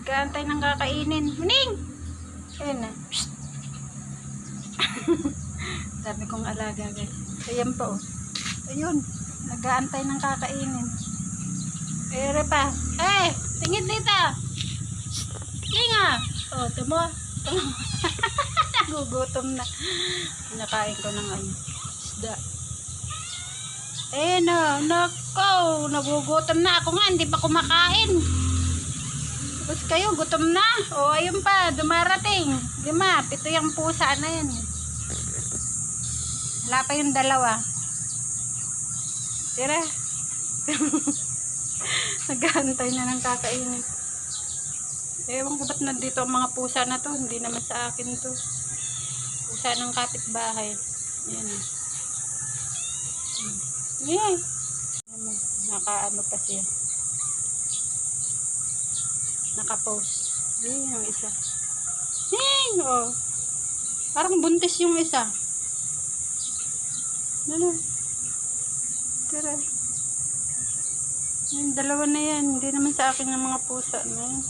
Nag-aantay ng kakainin. Muning! Ayun na. Sabi kong alaga guys. Ayan pa oh. Ayun. Nag-aantay ng kakainin. Ere pa. Eh! Tingin dito! Psst! Linga! Oh. Tamo. Nagugutom na. Pinakain ko ng ano. Isda. Eh no, nako, nagugutom na ako nga, hindi pa kumakain. Tapos kayo, gutom na. O, ayun pa, dumarating. Lima, pito yung pusa na yan. Wala pa yung dalawa. Tira. Nagahantay na ng kakainin. Ewan ko ba't nandito ang mga pusa na to. Hindi naman sa akin to. Pusa ng kapitbahay. Yan. Yeah. Naka-ano pa siya. Naka-post. Yan yung isa. Yan! Oh. Parang buntis yung isa. Ano? Tara. Yung dalawa na yan. Hindi naman sa akin yung mga pusa na yan.